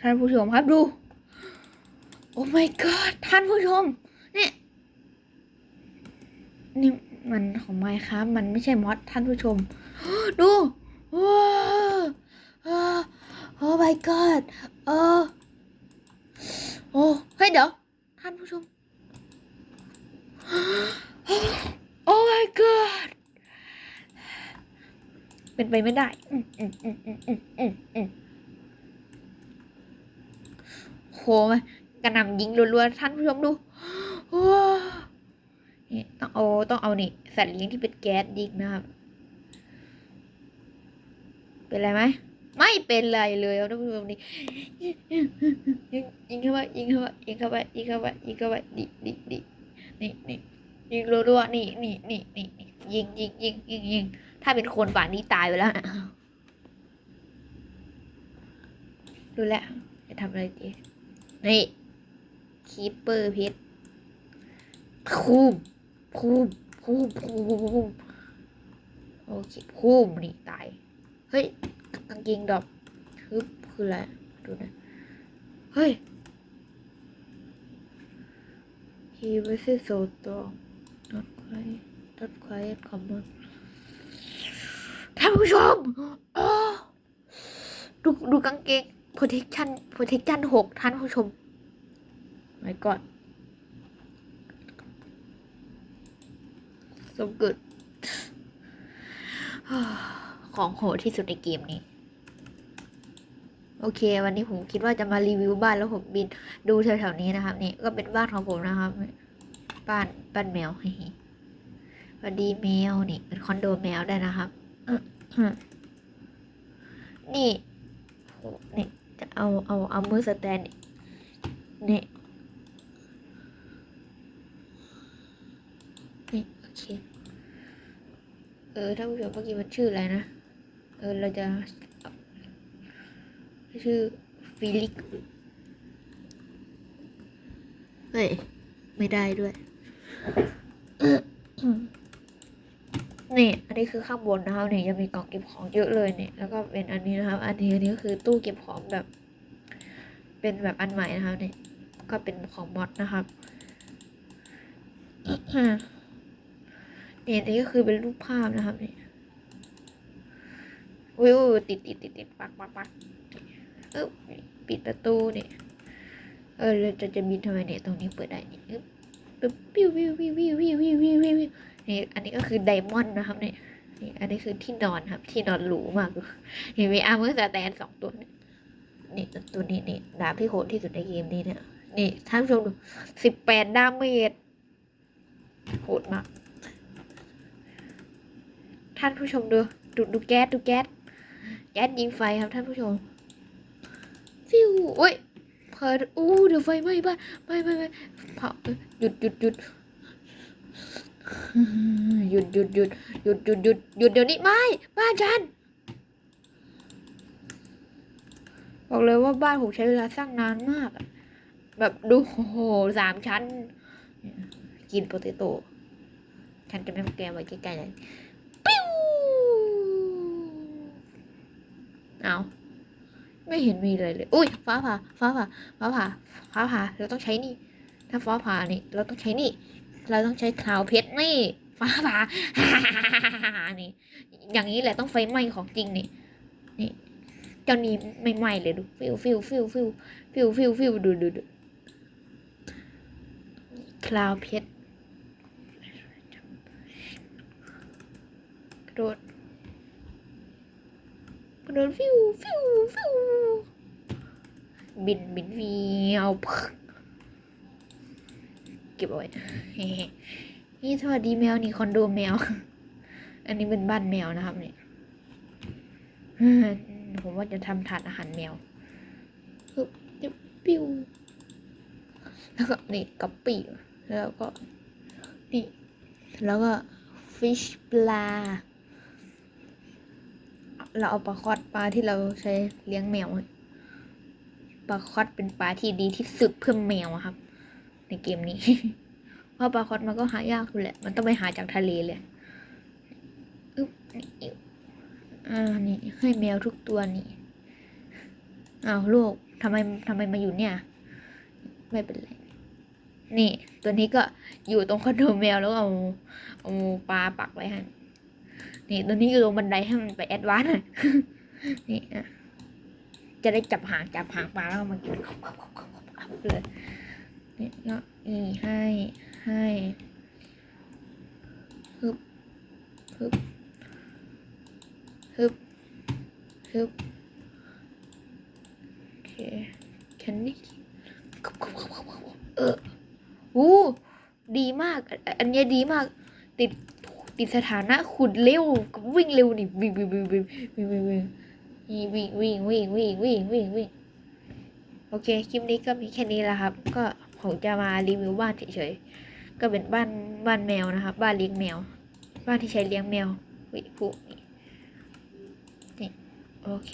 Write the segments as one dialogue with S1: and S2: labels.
S1: ท่านผู้ชมครับดู โอ้ my god ท่านผู้ชมเนี่ยนี่มันของไมค์ครับ มันไม่ใช่มอสท่านผู้ชม ดูว้าวโอ้ my god เออโอ้เฮ้ยเดี๋ยวท่านผู้ชมโอ้ my god เป็นไปไม่ได้ อืมอืมอืมอืมอืมอืม อืมกระหน่ำยิงรัวๆท่านผู้ชมดูว้าวนี่ต้องเอาต้องเอานี่สัตว์เลี้ยงที่เป็นแก๊สยิงนะครับ เป็นไรไหมไม่เป็นไรเลยเอาท่านผู้ชมนี่ยิงยิงเข้าไปยิงเข้าไปยิงเข้าไปยิงเข้าไปยิงเข้าไปดิดิดินี่นี่ยิงรัวๆนี่นี่นี่นี่ยิงยิงยิงยิงยิงถ้าเป็นคนป่านนี้ตายไปแล้วนะดูแลจะทำอะไรดี นี่คีปเปอร์เพชรคูมคูมคูมคูมคูมโอเคคูมนี่ตาย เฮ้ยกางเกงดอกฮึบคืออะไรดูนะ เฮ้ย he was so strong not quiet not quiet common ท่านผู้ชมอ๋อดูดูกางเกง protection protection หกท่านผู้ชม my god so good ของโหดที่สุดในเกมนี้ โอเค วันนี้ผมคิดว่าจะมารีวิวบ้านแล้วผมบินดูแถวๆนี้นะครับ นี่ก็เป็นบ้านของผมนะครับ บ้านบ้านแมวสวัสดีแมวนี่เป็นคอนโดแมวได้นะครับนี่นี่ จะเอาเอาเอามือสแตนนี่นี่นี่โอเค เออท่านผู้ชมเมื่อกี้มันชื่ออะไรนะ เออ เราจะ ชื่อฟิลิก เฮ้ย ไม่ได้ด้วย นี่อันนี้คือข้างบนนะครับเนี่ยยังมีกล่องเก็บของเยอะเลยเนี่ยแล้วก็เป็นอันนี้นะครับ อันนี้อันนี้ก็คือตู้เก็บของแบบ เป็นแบบอันใหม่นะครับเนี่ยก็เป็นของมอดนะครับนี่อันนี้ก็คือเป็นรูปภาพนะครับเนี่ยอุ้ยติดติดติดติดปักปักปักเออปิดประตูเนี่ยเออเราจะจะบินทำไมเนี่ยตรงนี้เปิดได้เนี่ปึ๊บปิ้ววิววิววิววิววิววิว นี่อันนี้ก็คือไดมอนด์นะครับเนี่ยนี่อันนี้คือที่นอนครับ ที่นอนหรูมากเห็นไหมอาร์เมอร์สแตนสองตัวเนี่ยนี่ตัวนี้นี่ดาบที่โหดที่สุดในเกมนี้เนี่ยนี่ท่านผู้ชมดูสิบแปดดาเมจโหดมาก ท่านผู้ชมดูดูดูแก๊สดูแก๊สแก๊สยิงไฟครับท่านผู้ชมฟิวโอ้ยเพิดอู้เดี๋ยวไฟไหม้บ้านไม่ไม่ไม่เผาหยุดหยุดหยุด หยุดหยุดหยุดหยุดหยุดหยุดหยุดเดี๋ยวนี้ไม่บ้านฉันบอกเลยว่าบ้านผมใช้เวลาสร้างนานมากแบบดูโอ้โหสามชั้น กินโปเตโต้ฉันจะไม่มาแกไว้ใกล้ๆเลยปิ้วเอาไม่เห็นมีเลยเลย อุ้ยฟ้าผ่าฟ้าผ่าฟ้าผ่าฟ้าผ่าเราต้องใช้นี่ ถ้าฟ้าผ่านี่ เราต้องใช้นี่ เราต้องใช้คลาวเพชรนี่ฟ้าผ่านี่ อย่างนี้แหละต้องไฟไหม้ของจริงนี่นี่เจ้านี้ไม่ไหม้เลยดูฟิวฟิวฟิวฟิวฟิวฟิวฟิวดูดูดูคลาวเพชรกระโดดกระโดดฟิวฟิวฟิวบินบินวิว เก็บเอาไว้ นี่สวัสดีแมวนี่คอนโดแมว อันนี้เป็นบ้านแมวนะครับเนี่ยผมว่าจะทำถาดอาหารแมวปึ๊บจิ๊บปิ้วแล้วก็นี่กับปีแล้วก็นี่แล้วก็ฟิชปลา เราเอาปลาคอดปลาที่เราใช้เลี้ยงแมวอะปลาคอดเป็นปลาที่ดีที่สุดเพื่อแมวอะครับ ในเกมนี้ เพราะปลาคอดมันก็หายากอยู่แหละ มันต้องไปหาจากทะเลเลยอึ๊บนี่อ่านี่ให้แมวทุกตัวนี่อ้าวลูกทำไมทำไมมาอยู่เนี่ย ไม่เป็นไรนี่ ตัวนี้ก็อยู่ตรงคอนโดแมวแล้วเอาเอาปลาปักไว้ให้นี่ตัวนี้อยู่ตรงบันไดให้มันไปแอดวานซ์หน่อยนี่อะจะได้จับหางจับหางปลาแล้วก็มากินเลย นี่ก็อีให้ให้ฮึบฮึบฮึบฮึบโอเคแคนดี้เอออู้ดีมาก อันนี้ดีมาก ติดติดสถานะขุดเร็วกับวิ่งเร็วนี่วิ่งวิ่งวิ่งวิ่งวิ่งวิ่งวิ่งวิ่งวิ่งวิ่งวิ่งวิ่งวิ่งวิ่งโอเค คลิปนี้ก็มีแค่นี้แหละครับ ก็ ผมจะมารีวิวบ้านเฉยๆ ก็เป็นบ้านบ้านแมวนะครับ บ้านเลี้ยงแมว บ้านที่ใช้เลี้ยงแมววิผู้นี่นี่โอเค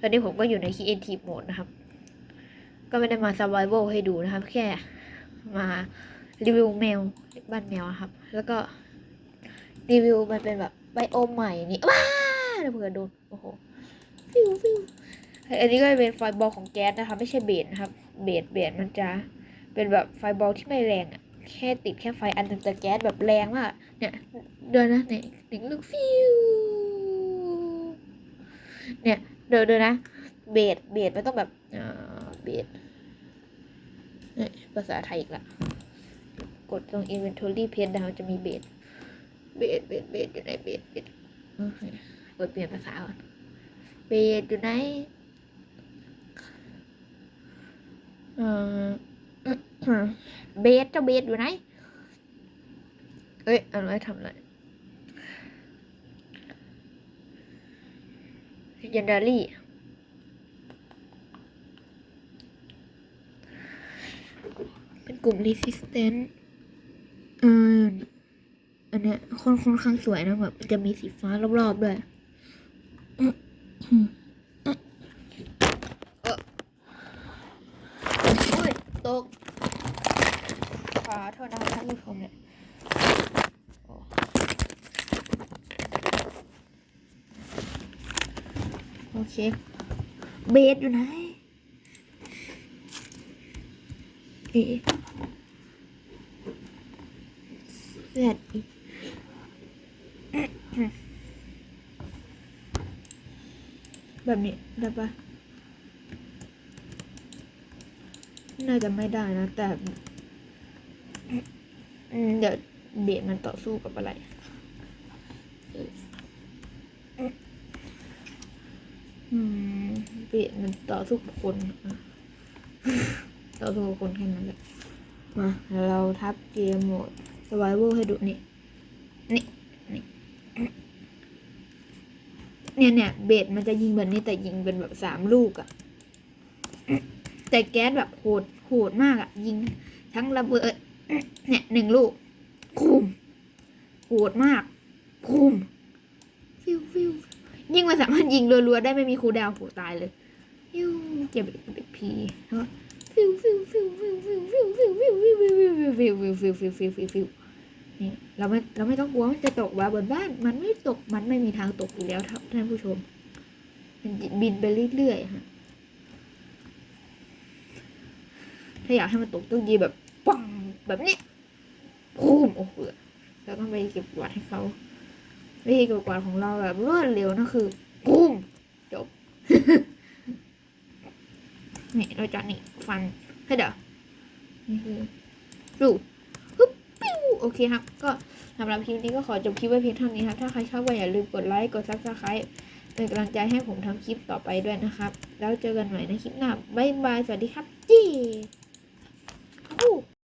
S1: ตอนนี้ผมก็อยู่ใน Creative Mode นะครับ ก็ไม่ได้มา Survival ให้ดูนะครับ แค่มารีวิวแมวบ้านแมวนะครับ แล้วก็รีวิวมันเป็นแบบไบโอมใหม่นี่ว้าเดี๋ยวเผื่อโดนโอ้โหฟิวฟิวอันนี้ก็เป็นไฟบอลของแก๊สนะคะ ไม่ใช่เบสนะครับ เบสเบสมันจะ เป็นแบบไฟบอลที่ไม่แรงอะแค่ติดแค่ไฟอันหนึงแต่แก๊สแบบแรงมากเนี่ยเดินนะเนี่ยถึงลูกฟิวเนี่ยเดินเดินนะเบสเบสมันต้องแบบอ่าเบสเนี่ยภาษาไทยอีกละกดตรง inventory page ดาวจะมีเบสเบสเบสเบสอยู่ไหนเบสเบสโอเคกดเปลี่ยนภาษาก่อนเบสอยู่ไหนอ่อ เบสเจ้าเบสอยู่ไหน เอ้ยเอาไว้ทำอะไรยันดารี่เป็นกลุ่ม resistant เอออันเนี้ยค่อนค่อนข้างสวยนะแบบจะมีสีฟ้ารอบๆด้วยอื้อหือเอออุ้ยตกขอโท ษนะครับท่านผู้ชมเนี่ยโอเค เบสอยู่ไหนเอะเสร็จอีกแบบนี้ได้ปะน่าจะไม่ได้นะ แต่ เดี๋ยวเบียดมันต่อสู้กับอะไรอืมเบียดมันต่อสู้กับคนอะต่อสู้กับคนแค่นั้นแหละ มา เราทับเกมโหมด survival ให้ดูนี่นี่ นี่ เนี่ยเนี่ยเบสมันจะยิงแบบนี้แต่ยิงเป็นแบบสามลูกอะแต่แก๊สแบบโหดโหดมากอะยิงทั้งระเบิด เนี่ยหนึ่งลูกคุมโหดมากคุมฟิวฟิวยิงมันสามารถยิงรัวๆได้ไม่มีคูลดาวน์โหตายเลยฟิวเจ็บเด็กพีแล้วก็ฟิวฟิวฟิวฟิวฟิวฟิวฟิวฟิวฟิวฟิวฟิวฟิวฟิวฟิวฟิวฟิวฟิวฟิวนี่เราไม่เราไม่ต้องกลัวมันจะตกว่าบนบ้าน มันไม่ตกมันไม่มีทางตกอยู่แล้วครับท่านผู้ชม มันบินไปเรื่อยๆฮะถ้าอยากให้มันตกต้องยีแบบปัง แบบนี้พูมโอ้โหแล้วก็ไปเก็บกวาดให้เขาวิธีเก็บกวาดของเราแบบรวดเร็วนะคือพูมจบนี่เราจะนี่ฟันให้เดี๋ยวนี่คือรูปฮึบปิ้วโอเคครับ ก็สำหรับคลิปนี้ก็ขอจบคลิปไว้เพียงเท่านี้ครับ ถ้าใครชอบก็อย่าลืมกดไลค์ กดซับสไครต์เป็นกำลังใจให้ผมทำคลิปต่อไปด้วยนะครับ แล้วเจอกันใหม่ในคลิปหน้า บ๊ายบาย สวัสดีครับ จี้